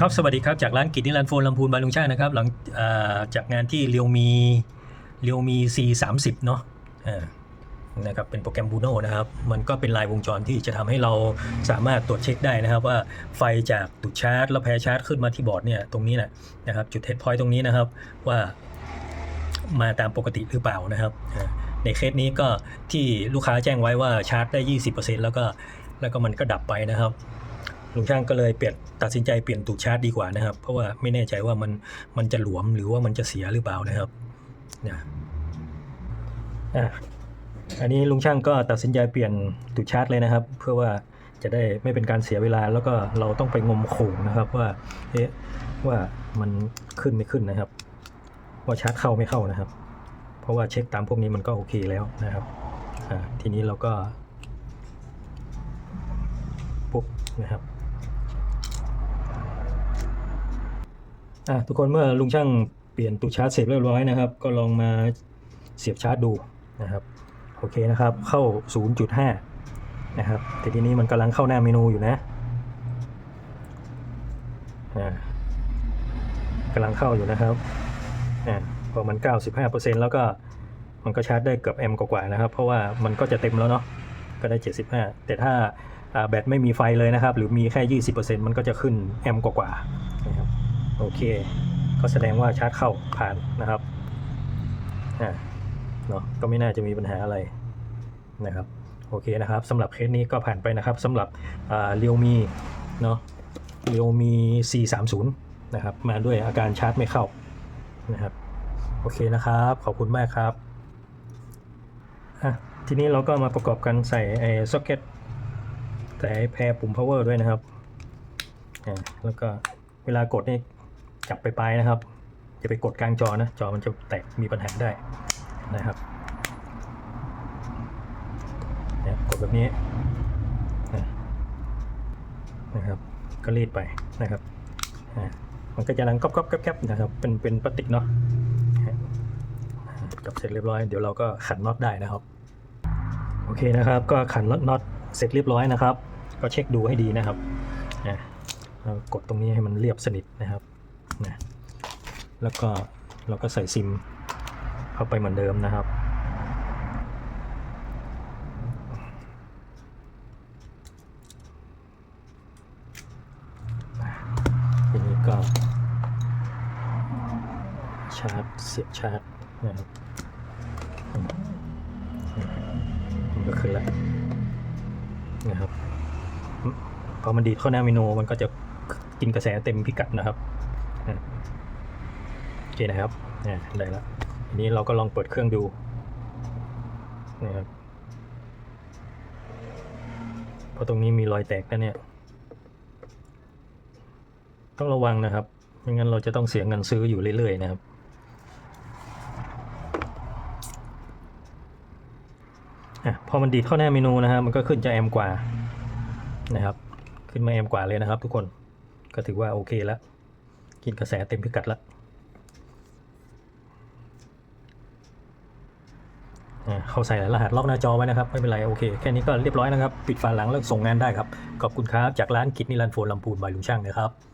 ครับสวัสดีครับจากร้านกิจนิรันดร์โฟนลำพูนบางลุงช่างนะครับ หลังจากงานที่เรียวมีเรียวมี C 3 0เนาะนะครับเป็นโปรแกรมบูโนนะครับ มันก็เป็นลายวงจรที่จะทำให้เราสามารถตรวจเช็คได้นะครับว่าไฟจากตุดชาร์จ แล้วแพรชาร์จขึ้นมาที่บอร์ดเนี่ยตรงนี้แหละนะครับจุดเทสพอยต์ตรงนี้นะครับว่ามาตามปกติหรือเปล่านะครับในเคสนี้ก็ที่ลูกค้าแจ้งไว้ว่าชาร์จได้ 20%แล้วก็แล้วก็มันก็ดับไปนะครับ ลุงช่างก็เลยเปลี่ยนตัดสินใจเปลี่ยนตูดชาร์จดีกว่านะครับ เพราะว่าไม่แน่ใจว่ามันมันจะหลวมหรือว่ามันจะเสียหรือเปล่านะครับนะอะอันนี้ลุงช่างก็ตัดสินใจเปลี่ยนตูดชาร์จเลยนะครับ เพื่อว่าจะได้ไม่เป็นการเสียเวลาแล้วก็เราต้องไปงมโขงนะครับว่าเอ๊ะว่ามันขึ้นไม่ขึ้นนะครับ ว่าชาร์จเข้าไม่เข้านะครับ เพราะว่าเช็คตามพวกนี้มันก็โอเคแล้วนะครับทีนี้เราก็ปุ๊บนะครับ อะทุกคนเมื่อลุงช่างเปลี่ยนตู้ชาร์จเสร็จเรียบร้อยนะครับ ก็ลองมาเสียบชาร์จดูนะครับโอเคนะครับ เข้า 0.5 นะครับแต่ทีนี้มันกำลังเข้าหน้าเมนูอยู่นะอ่ากำลังเข้าอยู่นะครับอ่าพอมัน 95%แล้วก็มันก็ชาร์จได้เกือบแอมกว่าๆนะครับ เพราะว่ามันก็จะเต็มแล้วเนาะก็ได้ 75 แต่ถ้าอ่าแบตไม่มีไฟเลยนะครับ หรือมีแค่ 20%มันก็จะขึ้นแอมกว่าๆนะครับ โอเค ก็แสดงว่าชาร์จเข้าผ่านนะครับอ่าเนาะก็ไม่น่าจะมีปัญหาอะไรนะครับโอเคนะครับสำหรับเคสนี้ก็ผ่านไปนะครับสำหรับเรียวมีเนาะเรียวมี C30 นะครับมาด้วยอาการชาร์จไม่เข้านะครับโอเคนะครับ ขอบคุณมากครับอะทีนี้เราก็มาประกอบกันใส่ไอ้ซ็อกเก็ตใส่แพรปุ่ม power ด้วยนะครับแล้วก็เวลากดนี่ จับไปปลายนะครับอย่าไปกดกลางจอนะ จอมันจะแตกมีปัญหาได้นะครับเนี่ยกดแบบนี้นะครับ ก็รีดไปนะครับมันก็จะดังก๊อบก๊อบแก๊บๆนะครับ เป็นเป็นพลาสติกเนาะจับเสร็จเรียบร้อยเดี๋ยวเราก็ขันน็อตได้นะครับ โอเคนะครับ ก็ขันน็อตเสร็จเรียบร้อยนะครับ ก็เช็คดูให้ดีนะครับอ่กดตรงนี้ให้มันเรียบสนิทนะครับ นะแล้วก็เราก็ใส่ซิมเข้าไปเหมือนเดิมนะครับ ทีนี้ก็ ชาร์จเสียบชาร์จนะครับมันก็ขึ้นแล้วนะครับพอมันดีดเข้าหน้าเมนูมันก็จะกินกระแสเต็มพิกัดนะครับ โอเคนะครับนี่ได้แล้วทีนี้เราก็ลองเปิดเครื่องดูนะครับเพราะตรงนี้มีรอยแตกนะเนี่ย ต้องระวังนะครับไม่งั้นเราจะต้องเสียเงินซื้ออยู่เรื่อยๆนะครับอพอมันดีดเข้าหน้าเมนูนะครับมันก็ขึ้นจะแอมกว่านะครับ ขึ้นมาแอมกว่าเลยนะครับทุกคนก็ถือว่าโอเคแล้ว กินกระแสเต็มพิกัดแล้วเข้าใส่รหัสล็อกหน้าจอไว้นะครับ ไม่เป็นไร โอเค แค่นี้ก็เรียบร้อยนะครับ ปิดฝาหลังแล้วส่งงานได้ครับ ขอบคุณครับ จากร้านกิจนิรันดร์โฟนลำพูนบายลุงช่างนะครับ